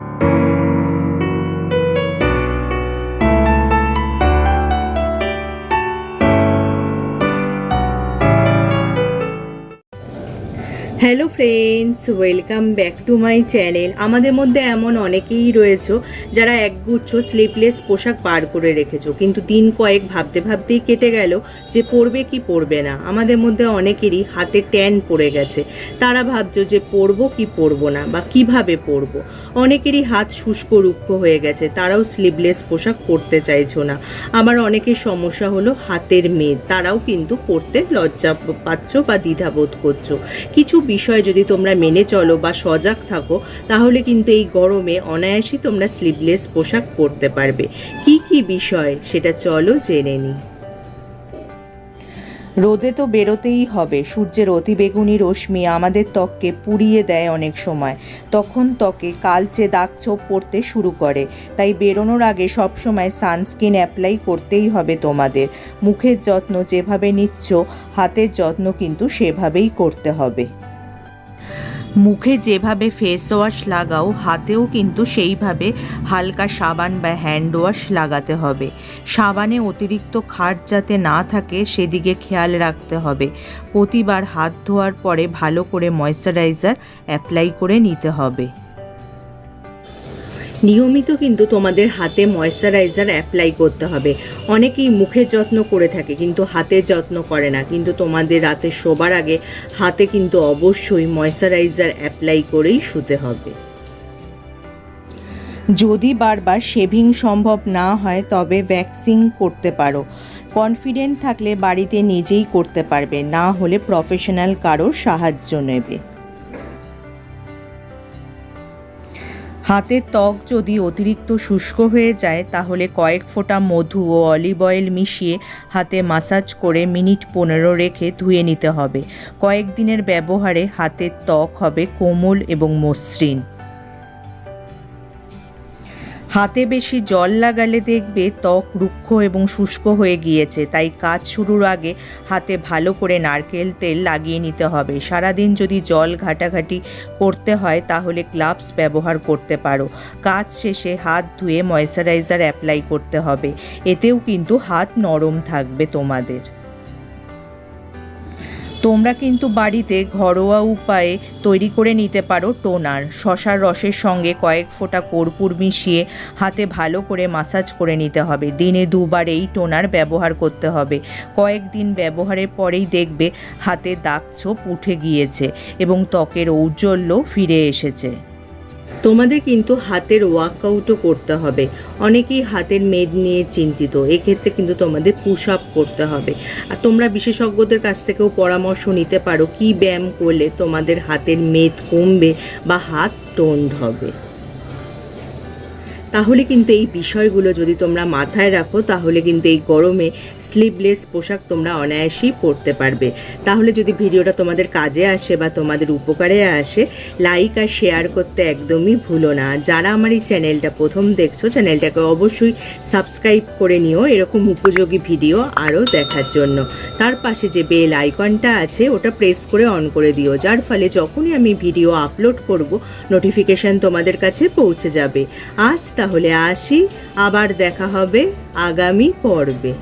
you hello friends welcome back to my channel আমাদের মধ্যে এমন অনেকেই রয়েছে যারা একগুচ্ছ স্লিপলেস পোশাক বার করে রেখেছো। কিন্তু দিন কয়েক ভাবতে ভাবতেই কেটে গেল যে পরবে কি পরবে না। আমাদের মধ্যে অনেকেরই হাতে ট্যান পড়ে গেছে। তারা ভাবছ যে পরবো কি পরবো না বা কীভাবে পরবো। অনেকেরই হাত শুষ্ক রুক্ষ হয়ে গেছে। তারাও স্লিভলেস পোশাক পরতে চাইছো না। আবার অনেকের সমস্যা হলো হাতের মেদ। তারাও কিন্তু পরতে লজ্জা পাচ্ছ বা দ্বিধাবোধ করছ। কিছু বিষয় যদি তোমরা মেনে চলো বা সজাগ থাকো, তাহলে কিন্তু এই গরমে অনায়াসই তোমরা স্লিভলেস পোশাক পরতে পারবে। কি কি বিষয়? সেটা চলো জেনে নিই রোদে তো বেরোতেই হবে। সূর্যের অতিবেগুনি রশ্মি আমাদের ত্বককে পুড়িয়ে দেয় অনেক সময়। তখন ত্বকে কালচে দাগ ছোপ পড়তে শুরু করে। তাই বেরোনোর আগে সবসময় সানস্ক্রিন অ্যাপ্লাই করতেই হবে তোমাদের। মুখের যত্ন যেভাবে নিচ্ছ, হাতের যত্ন কিন্তু সেভাবেই করতে হবে। মুখে যেভাবে ফেস ওয়াশ লাগাও, হাতেও কিন্তু সেইভাবে হালকা সাবান বা হ্যান্ড ওয়াশ লাগাতে হবে। সাবানে অতিরিক্ত খাট যাতে না থাকে, সেদিকে খেয়াল রাখতে হবে। প্রতিবার হাত ধোয়ার পরে ভালো করে ময়শ্চারাইজার অ্যাপ্লাই করে নিতে হবে। নিয়মিত কিন্তু তোমাদের হাতে ময়শ্চারাইজার অ্যাপ্লাই করতে হবে। অনেকেই মুখের যত্ন করে থাকে, কিন্তু হাতের যত্ন করে না। কিন্তু তোমাদের রাতে শোবার আগে হাতে কিন্তু অবশ্যই ময়শ্চারাইজার অ্যাপ্লাই করেই শুতে হবে। যদি বারবার শেভিং সম্ভব না হয়, তবে ভ্যাকসিং করতে পারো। কনফিডেন্ট থাকলে বাড়িতে নিজেই করতে পারবে, না হলে প্রফেশনাল কারোর সাহায্য নেবে। হাতের ত্বক যদি অতিরিক্ত শুষ্ক হয়ে যায়, তাহলে কয়েক ফোঁটা মধু ও অলিভ অয়েল মিশিয়ে হাতে মাসাজ করে মিনিট পনেরো রেখে ধুয়ে নিতে হবে। কয়েকদিনের ব্যবহারে হাতের ত্বক হবে কোমল এবং মসৃণ। হাতে বেশি জল লাগালে দেখবে ত্বক রুক্ষ এবং শুষ্ক হয়ে গিয়েছে, তাই কাজ শুরুর আগে হাতে ভালো করে নারকেল তেল লাগিয়ে নিতে হবে। সারাদিন যদি জল ঘাটাঘাটি করতে হয়, তাহলে গ্লাভস ব্যবহার করতে পারো। কাজ শেষে হাত ধুয়ে ময়শ্চারাইজার অ্যাপ্লাই করতে হবে। এতেও কিন্তু হাত নরম থাকবে তোমাদের। তোমরা কিন্তু বাড়িতে ঘরোয়া উপায়ে তৈরি করে নিতে পারো টোনার। শশার রসের সঙ্গে কয়েক ফোঁটা কর্পূর মিশিয়ে হাতে ভালো করে মাসাজ করে নিতে হবে। দিনে দুবার এই টোনার ব্যবহার করতে হবে। কয়েকদিন ব্যবহারের পরেই দেখবে হাতে দাগ ছোপ উঠে গিয়েছে এবং ত্বকের ঔজ্জ্বল্য ফিরে এসেছে। তোমাদের কিন্তু হাতের ওয়ার্কআউটও করতে হবে। অনেকেই হাতের মেদ নিয়ে চিন্তিত, এক্ষেত্রে কিন্তু তোমাদের পুশ আপ করতে হবে। আর তোমরা বিশেষজ্ঞদের কাছ থেকেও পরামর্শ নিতে পারো, কি ব্যায়াম করলে তোমাদের হাতের মেদ কমবে বা হাত টোন্ড হবে। তাহলে কিন্তু এই বিষয়গুলো যদি তোমরা মাথায় রাখো, তাহলে কিন্তু এই গরমে স্লিভলেস পোশাক তোমরা অনায়াসেই পরতে পারবে। তাহলে যদি ভিডিওটা তোমাদের কাজে আসে বা তোমাদের উপকারে আসে লাইক আর শেয়ার করতে একদমই ভুলো না। যারা আমার এই চ্যানেলটা প্রথম দেখছ চ্যানেলটাকে অবশ্যই সাবস্ক্রাইব করে নিও, এরকম উপযোগী ভিডিও আরও দেখার জন্য। তার পাশে যে বেল আইকনটা আছে, ওটা প্রেস করে অন করে দিও। যার ফলে যখনই আমি ভিডিও আপলোড করব নোটিফিকেশান তোমাদের কাছে পৌঁছে যাবে। আজ তাহলে আসি আবার দেখা হবে আগামী পর্বে।